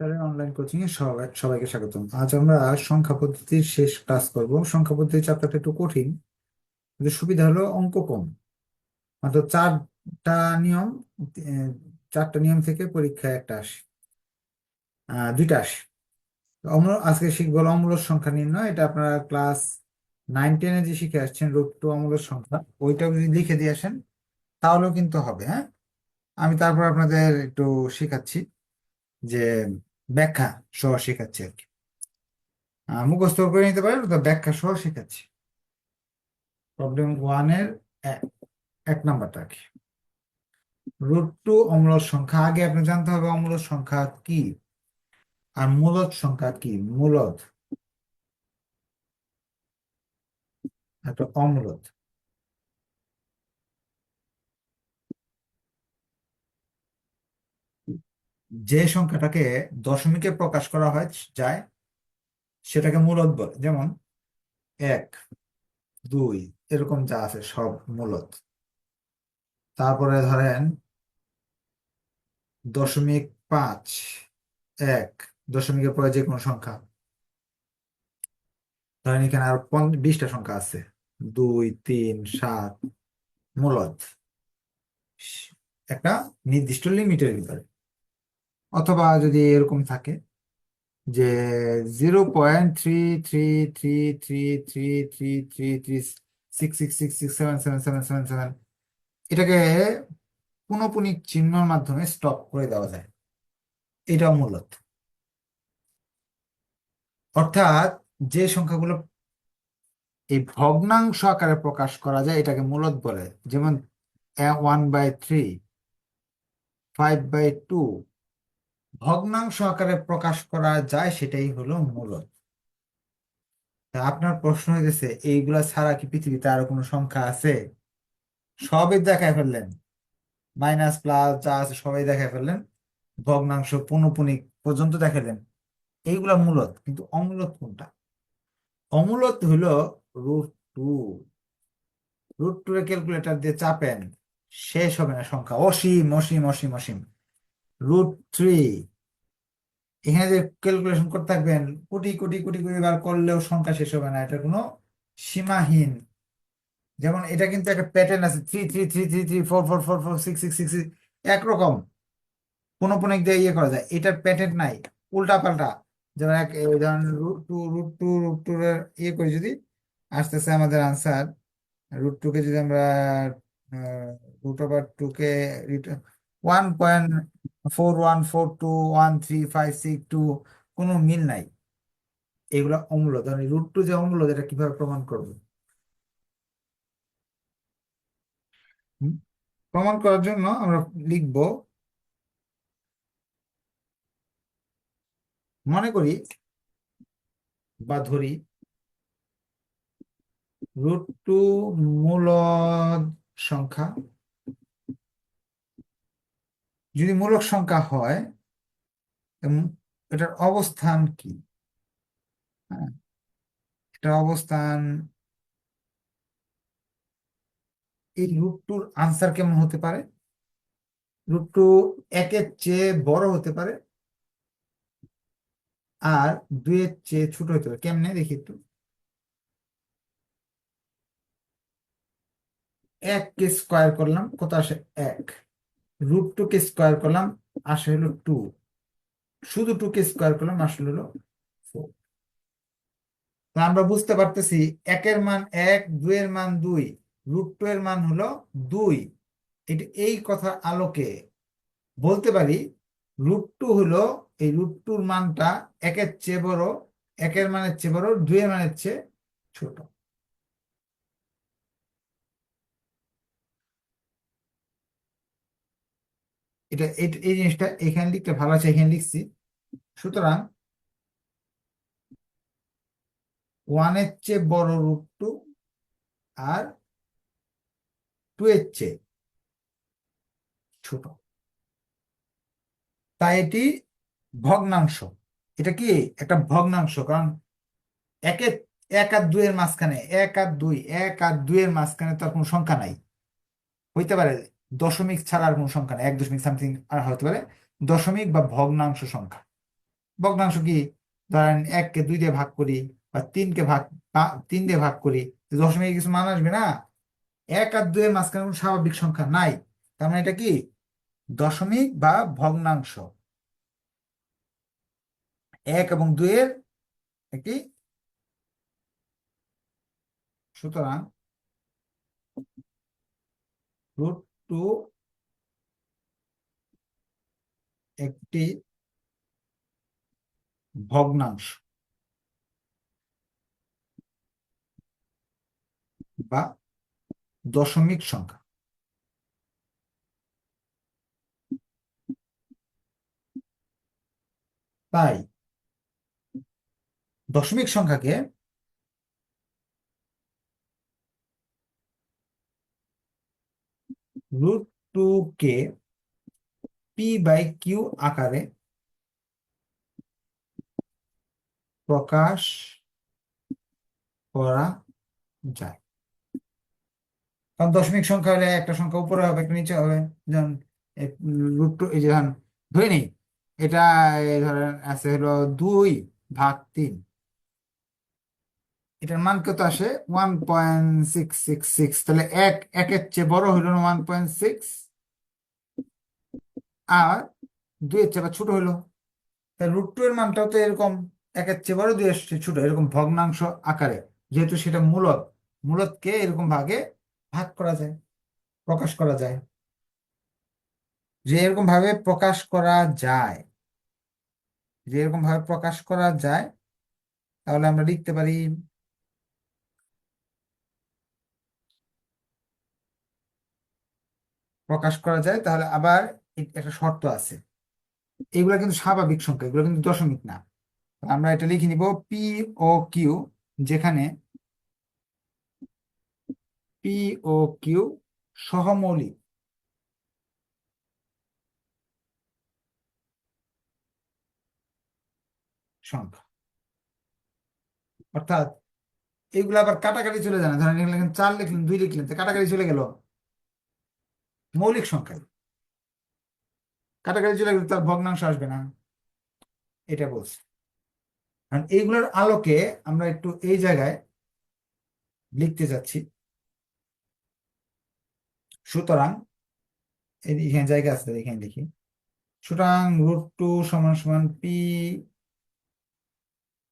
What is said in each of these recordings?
তাহলে online coaching এ সবাই সবাইকে স্বাগতম। আজ আমরা সংখ্যা পদ্ধতির শেষ ক্লাস করব। সংখ্যা পদ্ধতি চ্যাপ্টারটা একটু কঠিন, কিন্তু সুবিধা হলো অঙ্ক কম। মাত্র চারটা নিয়ম চারটা নিয়ম থেকে পরীক্ষায় একটা আসে দুইটা আসে। অম্ল, আজকে শিখব অম্ল সংখ্যা নির্ণয়। এটা আপনারা ক্লাস নাইন টেনে যে শিখে আসছেন রুট টু অম্ল সংখ্যা, ওইটাও যদি লিখে দিয়ে আসেন, তাহলেও কিন্তু হবে হ্যাঁ? আমি তারপর আপনাদের একটু শেখাচ্ছি যে ব্যাখ্যা সহ শেখাচ্ছি আর কি। মুখস্থ করে নিতে পারেন ব্যাখ্যা সহ শেখাচ্ছি। প্রবলেম ওয়ানের এক নাম্বারটা আর কি। রুট টু অম্লজ সংখ্যা। আগে আপনি জানতে হবে অম্লজ সংখ্যা কি আর মূলদ সংখ্যা কি? মূলদ। একটা অম্লদ। যে সংখ্যাটাকে দশমিকে প্রকাশ করা হয় যায়, সেটাকে মূলত বলে। যেমন এক, দুই, এরকম যা আছে সব মূলত তারপরে ধরেন দশমিক পাঁচ, এক, দশমিকের পরে যে কোনো সংখ্যা। ধরেন এখানে আর বিশটা সংখ্যা আছে। দুই, তিন, সাত মূলত একটা নির্দিষ্ট লিমিটের ভিতরে। অথবা যদি এরকম থাকে যে zero point three three three three three three three three six six six six seven seven seven seven seven এটাকে পুনঃপুনিক চিহ্নর মাধ্যমে স্টপ করে দেওয়া যায়। এটাও মূলত। অর্থাৎ যে সংখ্যাগুলো এই ভগ্নাংশ আকারে প্রকাশ করা যায়, এটাকে মূলত বলে, যেমন one by three, five by two ভগ্নাংশ আকারে প্রকাশ করা যায় সেটাই হলো মূলত। তা আপনার প্রশ্ন হয়েছে এইগুলা ছাড়া কি পৃথিবীতে আরও কোনো সংখ্যা আছে? সবই দেখায় ফেললেন। মাইনাস, প্লাস, যা আছে সবাই দেখায় ফেললেন। ভগ্নাংশ পুনঃপুনিক পর্যন্ত দেখালেন। এইগুলা মূলত, কিন্তু অমূলত কোনটা? অমূলত হলো রুট টু। রুট টু এর ক্যালকুলেটর দিয়ে চাপেন, শেষ হবে না সংখ্যা। অসীম অসীম অসীম অসীম। রুট থ্রি এখানে যে ক্যালকুলেশন করতে থাকবেন, কোটি কোটি কোটি কোটি বার করলেও সংখ্যা শেষ হবে না, এটা কোনো সীমাহীন। যেমন এটা কিন্তু একটা প্যাটার্ন আছে three three three three three four four four four six six six একরকম। পুনঃপুনিক দিয়ে ইয়ে করা যায়, এটার প্যাটার্ন নাই উল্টা পাল্টা যেমন এক ধরেন root two root two root two এর ইয়ে করি যদি, আসতেছে আমাদের আনসার রুট টু কে যদি আমরা রুট ওভার টু কে one point four one four two one three five six two কোনো মিল নাই। এগুলো অমূলত ধরেন রুট টু যে অমূলত এটা কীভাবে প্রমাণ করব? প্রমাণ করার জন্য আমরা লিখব, মনে করি বা ধরি রুট টু মূলদ সংখ্যা যদি মূলক সংখ্যা হয় এটার অবস্থান কি? হ্যাঁ এটার অবস্থান এই রুট টুর আনসার কেমন হতে পারে? রুট টু একের চেয়ে বড় হতে পারে আর দুইয়ের চেয়ে ছোট হতে পারে। কেমনে? দেখি একটু। এক কে স্কোয়ার করলাম, কত আসে এক? রুট টু কে স্কোয়ার করলাম, আসে হলো টু। শুধু টু কে স্কোয়ার করলাম, আসলে হলো ফোর। আমরা বুঝতে পারতেছি, একের মান এক, দুইয়ের মান দুই, রুট টু এর মান হলো দুই। এটা এই কথার আলোকে বলতে পারি, রুট টু হলো এই রুট টুর মানটা একের চেয়ে বড়, একের মানের চেয়ে বড়, দুইয়ের মানের চেয়ে ছোট। এটা এই জিনিসটা এখানে লিখতে ভালো আছে, এখানে লিখছি। সুতরাং ওয়ানের চেয়ে বড় রুট টু আর টু এর চেয়ে ছোট। তাই এটি ভগ্নাংশ। এটা কি? একটা ভগ্নাংশ, কারণ একে, এক আর দুইয়ের মাঝখানে, এক আর দুই, এক আর দুইয়ের মাঝখানে তো আর কোনো সংখ্যা নাই। হইতে পারে দশমিক ছাড়া আর কোনো সংখ্যা নেই, এক দশমিক সামথিং আর হতে পারে দশমিক বা ভগ্নাংশ সংখ্যা। ভগ্নাংশ কি? ধরেন এককে দুই দিয়ে ভাগ করি বা তিনকে ভাগ তিন দিয়ে ভাগ করি দশমিকে কিছু মান আসবে না? এক আর দুয়ের মাঝখানে কোনো স্বাভাবিক সংখ্যা নাই, তার মানে এটা কি? দশমিক বা ভগ্নাংশ। এক এবং দুইয়ের একটি সুতরাং রুট টু একটি ভগ্নাংশ বা দশমিক সংখ্যা। তাই দশমিক সংখ্যাকে রুট টু কে পি বাই কিউ আকারে প্রকাশ করা যায়। কারণ দশমিক সংখ্যা হলে একটা সংখ্যা উপরে হবে, একটা নিচে হবে। যেমন রুট টু, এই যে ধরে নেই, এটা ধরেন আছে হলো দুই ভাগ তিন। এটার মান কত আসে? One point six six six. তাহলে এক, একের চেয়ে বড় হইল না ওয়ান পয়েন্ট সিক্স? আর দুইয়ের চেয়ে আবার ছোট হইল তাহলে রুট টু এর মানটাও তো এরকম একের চেয়ে বড় দুইয়ের চেয়ে ছোট, এরকম ভগ্নাংশ আকারে। যেহেতু সেটা মূলত মূলদকে এরকম ভাগে ভাগ করা যায়, প্রকাশ করা যায়। যে এরকম ভাবে প্রকাশ করা যায়, যে এরকম ভাবে প্রকাশ করা যায়, তাহলে আমরা লিখতে পারি প্রকাশ করা যায়, তাহলে আবার একটা শর্ত আছে। এগুলো কিন্তু স্বাভাবিক সংখ্যা, এগুলো কিন্তু দশমিক না। আমরা এটা লিখে নিব পি ও কিউ যেখানে পি ও কিউ সহমৌলিক। সংখ্যা। অর্থাৎ এগুলো আবার কাটাকাটি চলে যায় না। ধরেন চার লিখলেন, দুই লিখলেন, তো কাটাকাটি চলে গেল মৌলিক সংখ্যায়। কাটাকাটি চলে গেলে তার ভগ্নাংশ আসবে না। এটা বলছে। কারণ এইগুলোর আলোকে আমরা একটু এই জায়গায় লিখতে যাচ্ছি। সুতরাং এখানে জায়গা আছে, এখানে লিখি। সুতরাং রুট টু সমান সমান পি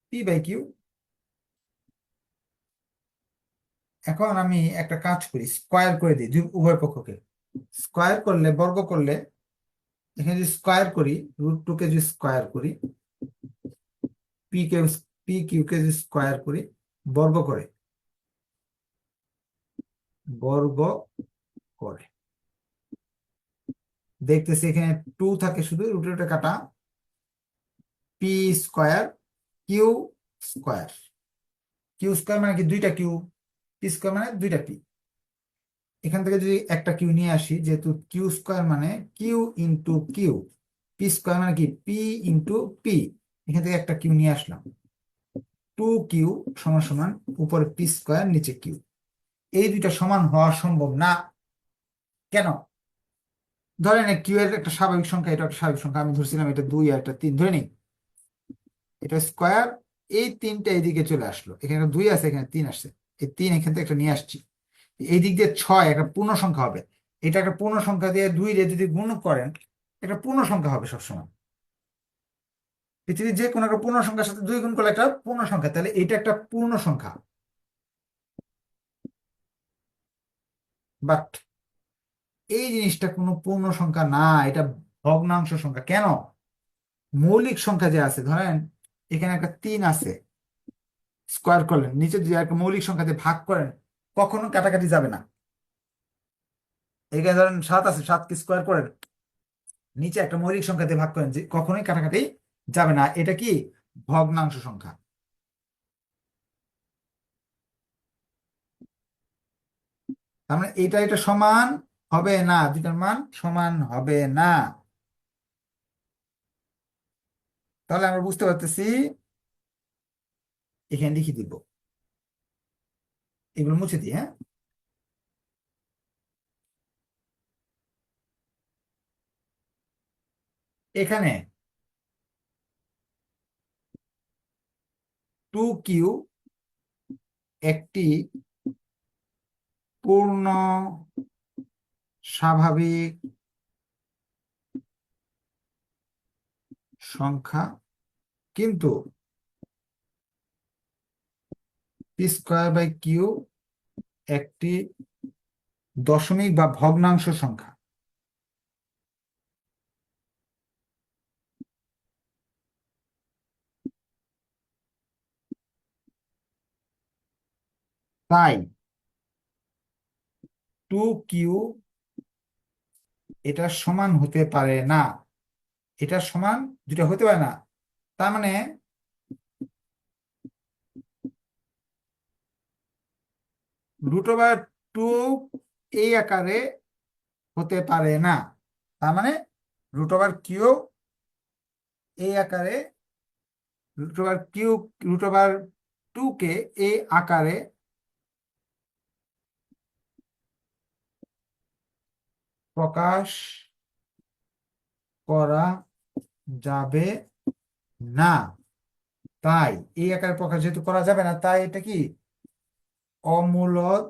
পি বাই কিউ এখন আমি একটা কাজ করি স্কোয়ার করে দুই উভয় পক্ষকে। স্কোয়ার করলে, বর্গ করলে এখানে যদি স্কোয়ার করি রুট টু কে যদি স্কোয়ার করি পি কে পি কিউ কে যদি স্কোয়ার করি, বর্গ করে। বর্গ করে। দেখতেছি এখানে টু থাকে শুধু রুটে রুটে কাটা। P square Q square Q square মানে কি? দুইটা কিউ পি স্কোয়ার মানে দুইটা পি এখান থেকে যদি একটা কিউ নিয়ে আসি, যেহেতু কিউ স্কোয়ার মানে Q into Q P square মানে কি? পি ইন্টু পি এখান থেকে একটা কিউ নিয়ে আসলাম। টু কিউ সমান সমান উপরে পি স্কোয়ার নিচে কিউ এই দুইটা সমান হওয়া সম্ভব না। কেন? ধরেন কিউ এর একটা স্বাভাবিক সংখ্যা, এটা একটা স্বাভাবিক সংখ্যা, আমি ধরছিলাম এটা দুই আর এটা তিন, ধরে নিই। এটা স্কোয়ার এই তিনটা এইদিকে চলে আসলো। এখানে দুই আছে, এখানে তিন আসছে। এই তিন এখান থেকে একটা নিয়ে আসছি। এই দিক দিয়ে ছয়, একটা পূর্ণ সংখ্যা হবে। এটা একটা পূর্ণ সংখ্যা দিয়ে দুই রে যদি গুণ করেন একটা পূর্ণ সংখ্যা হবে সবসময়। পৃথিবীর যে কোনো একটা পূর্ণ সংখ্যার সাথে দুই গুণ করলে একটা পূর্ণ সংখ্যা, তাহলে এটা একটা পূর্ণ সংখ্যা। বাট এই জিনিসটা কোনো পূর্ণ সংখ্যা না, এটা ভগ্নাংশ সংখ্যা। কেন? মৌলিক সংখ্যা যে আছে, ধরেন এখানে একটা তিন আছে স্কোয়ার করলেন, নিচে যদি একটা মৌলিক সংখ্যা দিয়ে ভাগ করেন কখনো কাটাকাটি যাবে না। এখানে ধরেন সাত আছে সাতকে স্কোয়ার করেন নিচে একটা মৌলিক সংখ্যা দিয়ে ভাগ করেন, যে কখনোই কাটাকাটি যাবে না। এটা কি? ভগ্নাংশ সংখ্যা। তার মানে এটা এটা সমান হবে না দুটার মান সমান হবে না। তাহলে আমরা বুঝতে পারতেছি, এখানে লিখে দিব। এগুলো মুছে দিই হ্যাঁ? এখানে টু কিউ একটি পূর্ণ স্বাভাবিক সংখ্যা কিন্তু পি বাই কিউ একটি দশমিক বা ভগ্নাংশ সংখ্যা। তাই টু কিউ এটা সমান হতে পারে না। এটা সমান দুটা হতে পারে না। তার মানে রুট ওভার টু এই আকারে হতে পারে না। তার মানে রুট ওভার কিউ এই আকারে root over Q root over two কে এই আকারে প্রকাশ করা যাবে না। তাই এই আকারে প্রকাশ যেহেতু করা যাবে না, তাই এটা কি অমূলদ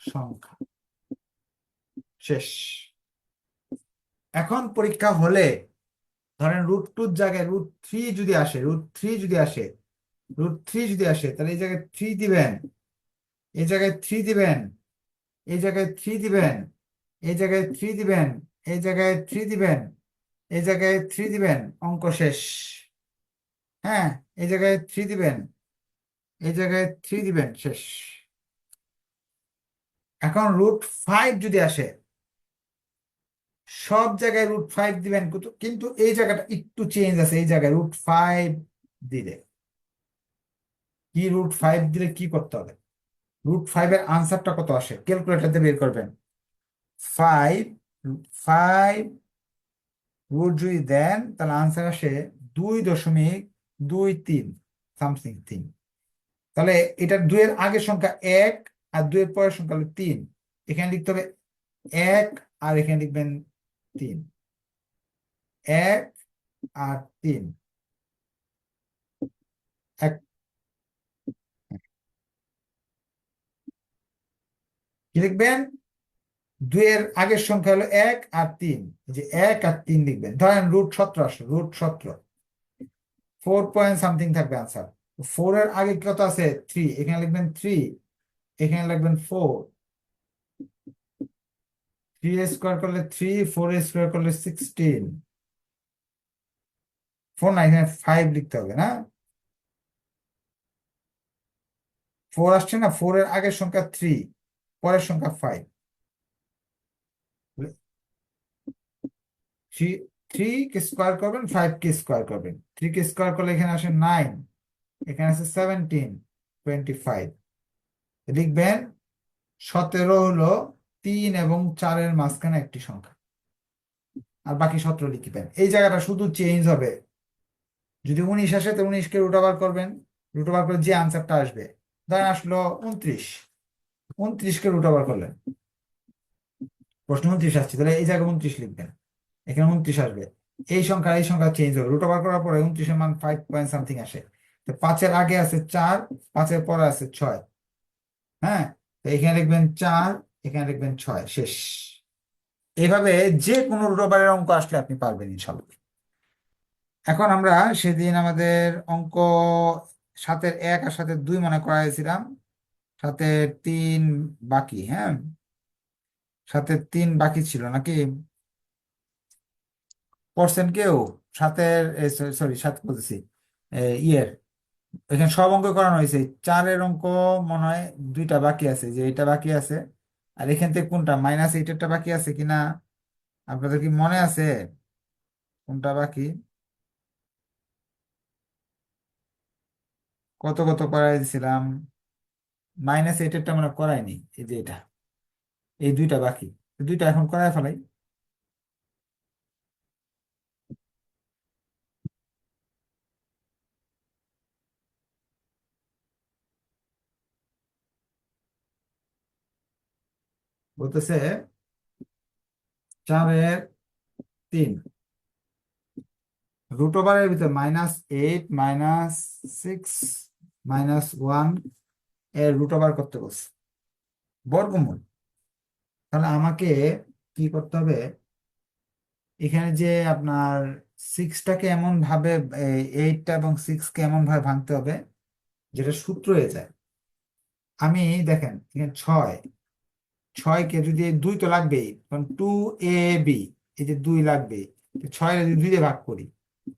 সংখ্যা। শেষ। এখন পরীক্ষা হলে ধরেন রুট টুর জায়গায় রুট থ্রি যদি আসে রুট থ্রি যদি আসে রুট থ্রি যদি আসে, তাহলে এই জায়গায় থ্রি দিবেন। এই জায়গায় থ্রি দিবেন। এই জায়গায় থ্রি দিবেন। এই জায়গায় থ্রি দিবেন। এই জায়গায় থ্রি দিবেন। এই জায়গায় থ্রি দিবেন। অঙ্ক শেষ। হ্যাঁ এই জায়গায় থ্রি দিবেন। এই জায়গায় থ্রি দিবেন, শেষ। এখন রুট ফাইভ যদি আসে, সব জায়গায় রুট ফাইভ দিবেন কিন্তু এই জায়গাটা একটু চেঞ্জ আছে, এই জায়গায় রুট ফাইভ দিলে। কি রুট ফাইভ দিলে কি করতে হবে? রুট ফাইভের আনসারটা কত আসে? ক্যালকুলেটর দিয়ে বের করবেন। ফাইভ ফাইভ রুট যদি দেন তাহলে আনসার আসে দুই দশমিক দুই তিন সামথিং তিন। তাহলে এটা দুইয়ের আগের সংখ্যা এক আর দুইয়ের পরের সংখ্যা হলো তিন। এখানে লিখতে হবে এক আর এখানে লিখবেন তিন। এক আর তিন। এক কি লিখবেন? দুইয়ের আগের সংখ্যা হলো এক আর তিন। যে এক আর তিন লিখবেন। ধরেন রুট সতেরো আসলো, রুট সতেরো। ফোর পয়েন্ট সামথিং থাকবে আনসার ফোর এর আগে কত আছে? থ্রি এখানে লিখবেন থ্রি এখানে লিখবেন ফোর থ্রি স্কোয়ার করলে থ্রি ফোর স্কোয়ার করলে সিক্সটিন ফোর না, এখানে ফাইভ লিখতে হবে, না? ফোর আসছে না? ফোর এর আগের সংখ্যা থ্রি পরের সংখ্যা ফাইভ থ্রি থ্রি কে স্কোয়ার করবেন ফাইভ কে স্কোয়ার করবেন। থ্রি কে স্কোয়ার করলে এখানে আসে নাইন এখানে আছে সেভেন্টিন টোয়েন্টি ফাইভ লিখবেন সতেরো হলো তিন এবং চারের মাঝখানে একটি সংখ্যা। আর বাকি সতেরো লিখবেন এই জায়গাটা শুধু চেঞ্জ হবে। যদি উনিশ আসে, তো উনিশকে রুট ওভার করবেন। রুট করে যে আনসারটা আসবে, ধরেন আসলো উনত্রিশ। উনত্রিশকে রুট করলেন। প্রশ্ন উনত্রিশ আসছে, তাহলে এই জায়গায় উনত্রিশ লিখবেন। এখানে উনত্রিশ আসবে। এই সংখ্যা এই সংখ্যা চেঞ্জ হবে। রুট করার পরে উনত্রিশের মান ফাইভ পয়েন্ট সামথিং আসে। পাঁচের আগে আছে চার, পাঁচের পরে আছে ছয়। হ্যাঁ? এখানে লিখবেন চার, এখানে লিখবেন ছয়, শেষ। এইভাবে যে কোনো রুট ওভারের অঙ্ক আসলে আপনি পারবেন ইনশাল্লাহ এখন আমরা সেদিন আমাদের অঙ্ক সাতের এক আর সাতের দুই মনে করাইছিলাম। সাতের তিন বাকি হ্যাঁ? সাতের তিন বাকি ছিল নাকি? করছেন কেউ? সাতের সরি সাত বলতেছি। ইয়ের। এখানে সব অঙ্ক করানো হয়েছে। চারের অঙ্ক মনে হয় দুইটা বাকি আছে, যে এটা বাকি আছে, আর এখান থেকে কোনটা? মাইনাস এইটারটা বাকি আছে কিনা আপনাদের কি মনে আছে কোনটা বাকি? কত কত করাই দিছিলাম? মাইনাস এইটারটা মানে করায়নি এই যে এটা। এই দুইটা বাকি। দুইটা এখন করাই ফেলাই। বলতেছে, চারের তিন। রুট ওভারের ভিতরে minus eight minus six minus ওয়ানের রুট ওভার করতে বলছে। বর্গমূল। তাহলে আমাকে কি করতে হবে? এখানে যে আপনার সিক্সটাকে এমন ভাবে এইটটা এবং সিক্সকে এমন ভাবে ভাঙতে হবে, যেটা সূত্র হয়ে যায়। আমি দেখেন, এখানে ছয় ছয়কে যদি দুই তো লাগবেই, কারণ টু এ বি এই যে দুই লাগবে ছয় যদি দুই ভাগ করি,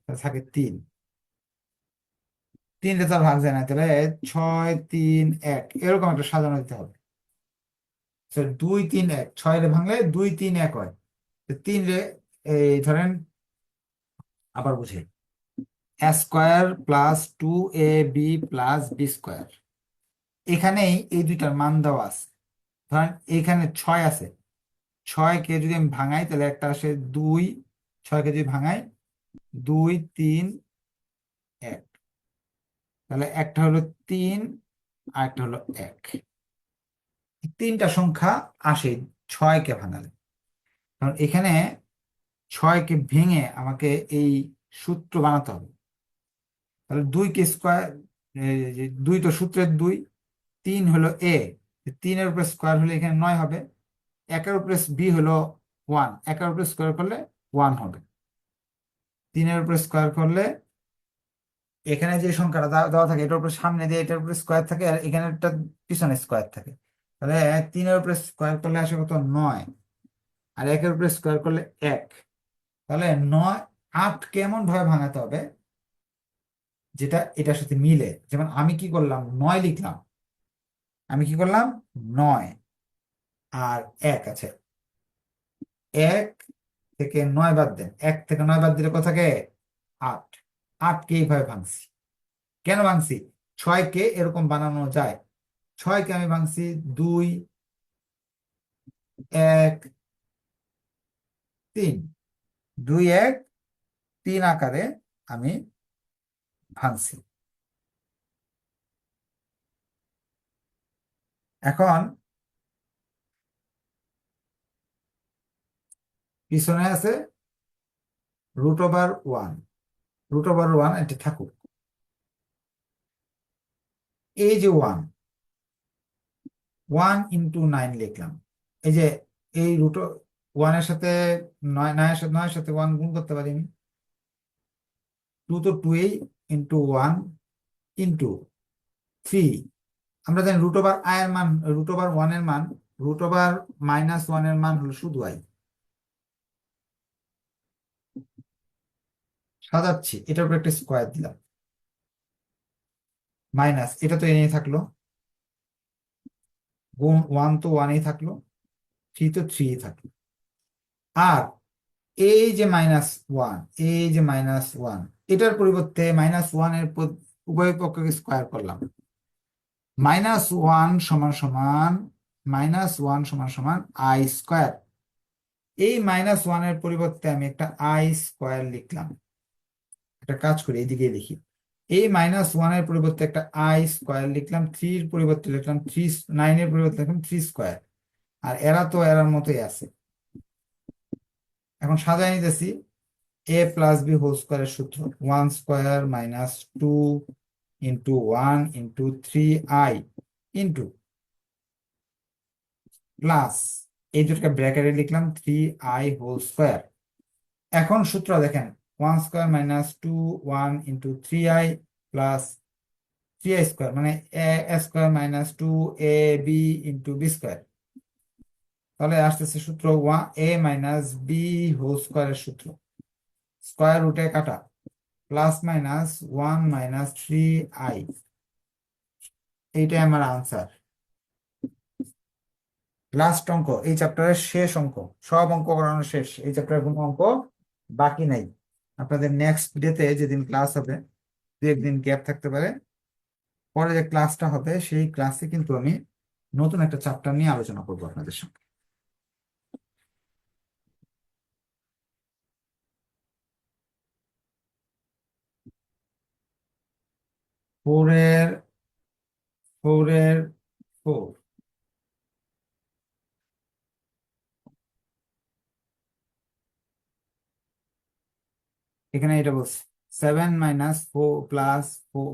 তাহলে থাকে তিন। তিনটা তো ভাগ যায় না, তাহলে ছয়, তিন, এক, এরকম একটা সাজানো দিতে হবে। দুই, তিন, এক, ছয় রে ভাঙলে দুই, তিন, এক হয়। তিন রে, এই ধরেন, আবার বুঝে। Square plus two A B plus B square এখানেই এই দুইটার মান দেওয়া আছে। ধরেন এখানে ছয় আছে। ছয়কে যদি আমি ভাঙাই, তাহলে একটা আসে দুই, ছয়কে যদি ভাঙাই, দুই, তিন, এক। তাহলে একটা হলো তিন আর একটা হলো এক। তিনটা সংখ্যা আসে ছয়কে ভাঙালে। কারণ এখানে ছয়কে ভেঙে আমাকে এই সূত্র বানাতে হবে। তাহলে দুই কে স্কোয়ার দুই তো সূত্রের দুই, তিন হলো এ তিনের উপরে স্কোয়ার হলে এখানে নয় হবে। একের উপরে বি হলো ওয়ান একের উপরে স্কোয়ার করলে ওয়ান হবে। তিনের উপরে স্কোয়ার করলে এখানে যে সংখ্যাটা দেওয়া থাকে, এটার উপরে সামনে দিয়ে এটার উপরে স্কোয়ার থাকে আর এখানে একটা পিছনে স্কোয়ার থাকে। তাহলে তিনের উপরে স্কোয়ার করলে আসে কত? নয়। আর একের উপরে স্কোয়ার করলে এক। তাহলে নয়, আট কেমন ভাবে ভাঙাতে হবে? যেটা এটার সাথে মিলে। যেমন আমি কি করলাম? নয় লিখলাম। আমি কি করলাম? নয়। আর এক আছে। এক থেকে নয় বাদ দেন। এক থেকে নয় বাদ দিলে কোথাকে? আট। আটকে এইভাবে ভাঙছি। কেন ভাঙছি? ছয়কে এরকম বানানো যায়। ছয়কে আমি ভাঙছি দুই, এক, তিন। দুই, এক, তিন আকারে আমি ভাঙছি। এখন পিছনে আছে root over one root over one এটি থাকুক। এই যে ওয়ান ওয়ান ইন্টু নাইন লিখলাম। এই যে এই রুট ওয়ানের সাথে নয় নয়ের সাথে নয়ের সাথে ওয়ান গুণ করতে পারি আমি। টু তো টু এই ইন্টু ওয়ান ইন্টু থ্রি আমরা জানি রুট ওভার আই এর মান রুট ওভার ওয়ানের মান রুট ওভার মাইনাস ওয়ানের মান হলো শুধু আই সাজাচ্ছি, এটার উপর একটা স্কোয়ার দিলাম। মাইনাস এটা তো এনেই থাকল। গুণ ওয়ান তো ওয়ানেই থাকল থ্রি তো থ্রি থাকল। আর এই যে মাইনাস ওয়ান এই যে মাইনাস ওয়ান এটার পরিবর্তে মাইনাস ওয়ানের উভয় পক্ষকে স্কোয়ার করলাম। মাইনাস ওয়ান সমান সমান, মাইনাস ওয়ান সমান সমান আই স্কোয়ার। এই মাইনাস ওয়ানের পরিবর্তে আমি একটা আই স্কোয়ার লিখলাম। একটা কাজ করি এইদিকে লিখি এই মাইনাস ওয়ানের পরিবর্তে একটা আই স্কোয়ার লিখলাম, থ্রির পরিবর্তে লিখলাম, থ্রি, নাইনের পরিবর্তে লিখলাম থ্রি স্কোয়ার। আর এরা তো এরার মতোই আছে। এখন সাজাই নিতেছি। এ প্লাস বি হোল স্কোয়ারের সূত্র, one square minus two into one into three I into plus এই দুটোকে ব্র্যাকেটে লিখলাম থ্রি আই হোল স্কোয়ার এখন সূত্র দেখেন one square minus two one into three I plus three I square মানে A square minus two A B into B square তাহলে আসতেছে সূত্র one A minus B whole স্কোয়ারের সূত্র। স্কোয়ার রুটে কাটা। Plus minus one minus three I এইটাই আমার আনসার লাস্ট অঙ্ক, এই চ্যাপ্টারের শেষ অঙ্ক, সব অঙ্ক করানো শেষ, এই চ্যাপ্টারের কোনো অঙ্ক বাকি নাই। আপনাদের নেক্সট ডেতে যেদিন ক্লাস হবে, দু একদিন গ্যাপ থাকতে পারে। পরে যে ক্লাসটা হবে, সেই ক্লাসে কিন্তু আমি নতুন একটা চ্যাপ্টার নিয়ে আলোচনা করব আপনাদের সঙ্গে। ফোরের ফোরের ফোর এখানে এটা বলছে seven minus four plus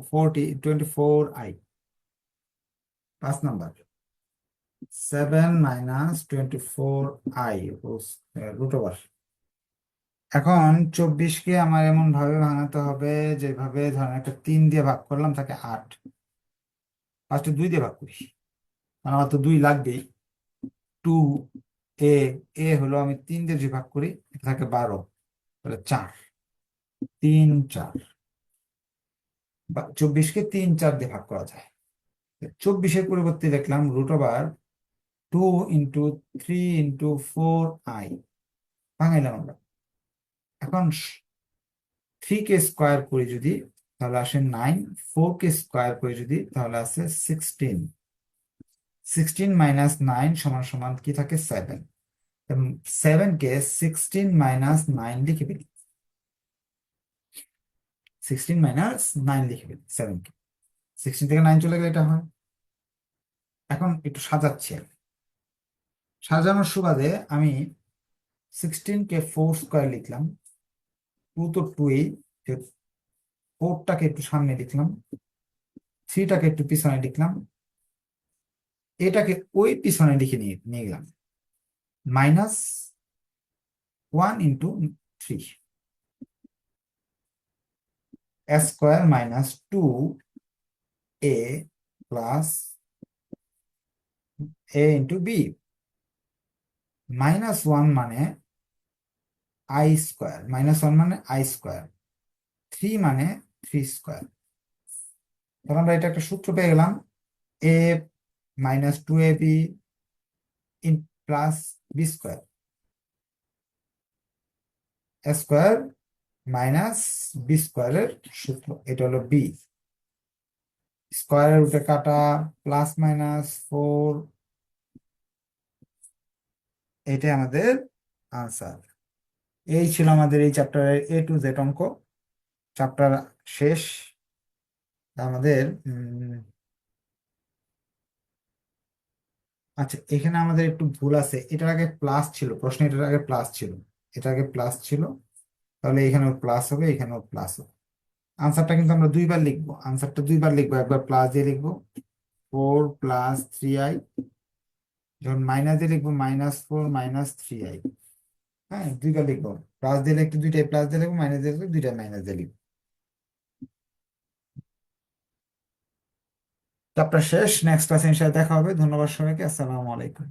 forty twenty four I পাঁচ number seven minus twenty four I root over এখন চব্বিশকে আমার এমন ভাবে ভাঙাতে হবে যেভাবে ধরেন একটা তিন দিয়ে ভাগ করলাম, তাকে আট। ফার্স্টে দুই দিয়ে ভাগ করি কারণ আমার তো দুই লাগবেই। টু এ এ হলো আমি তিন দিয়ে যে ভাগ করি, এটা থাকে বারো। তাহলে চার। তিন, চার। চব্বিশকে তিন, চার দিয়ে ভাগ করা যায়। চব্বিশের পরিবর্তে দেখলাম root over two into three into four I ভাঙাইলাম আমরা। এখন থ্রি কে স্কোয়ার করি যদি, তাহলে আসে নাইন ফোর কে স্কোয়ার করি যদি, তাহলে আসে সিক্সটিন সিক্সটিন মাইনাস নাইন সমান সমান কি থাকে? সেভেন সেভেন কে সিক্সটিন মাইনাস নাইন লিখে ফেলি। সিক্সটিন মাইনাস নাইন লিখে ফেলি সেভেন কে। সিক্সটিন থেকে নাইন চলে গেলে এটা হয়। এখন একটু সাজাচ্ছি আমি। সাজানোর সুবাদে আমি সিক্সটিন কে ফোর স্কোয়ার লিখলাম। টু তো টুই ফোরটাকে একটু সামনে লিখলাম থ্রিটাকে একটু পিছনে লিখলাম, এটাকে ওই পিছনে লিখে নিয়ে নিয়ে গেলাম। Minus one into three square minus two A plus A into B minus one মানে আই স্কোয়ার মাইনাস ওয়ান মানে আই স্কোয়ার থ্রি মানে থ্রি স্কোয়ার তখন আমরা এটা একটা সূত্র পেয়ে গেলাম A minus two A B in plus B square square minus B স্কোয়ারের সূত্র, এটা হলো বি স্কোয়ারের রুটে কাটা প্লাস মাইনাস ফোর এটাই আমাদের আনসার এই ছিল আমাদের এই চ্যাপ্টারের এ টু জেড অঙ্ক। চ্যাপ্টার শেষ। আমাদের আচ্ছা এখানে আমাদের একটু ভুল আছে। এটার আগে প্লাস ছিল। প্রশ্ন এটার আগে প্লাস ছিল। এটার আগে প্লাস ছিল। তাহলে এখানেও প্লাস হবে, এখানেও প্লাস হবে। আনসারটা কিন্তু আমরা দুইবার লিখব। আনসারটা দুইবার লিখব। একবার প্লাস দিয়ে লিখব। ফোর প্লাস থ্রি আই যখন মাইনাস দিয়ে লিখব minus four minus three I হ্যাঁ দুইটা লিখব। প্লাস দিলে একটু দুইটাই প্লাস দিয়ে লিখব মাইনাস দিয়ে দুইটাই মাইনাস দিয়ে লিখব। চ্যাপ্টার শেষ নেক্সট ক্লাসে ইনশাআল্লাহ দেখা হবে। ধন্যবাদ সবাইকে, আসসালামু আলাইকুম।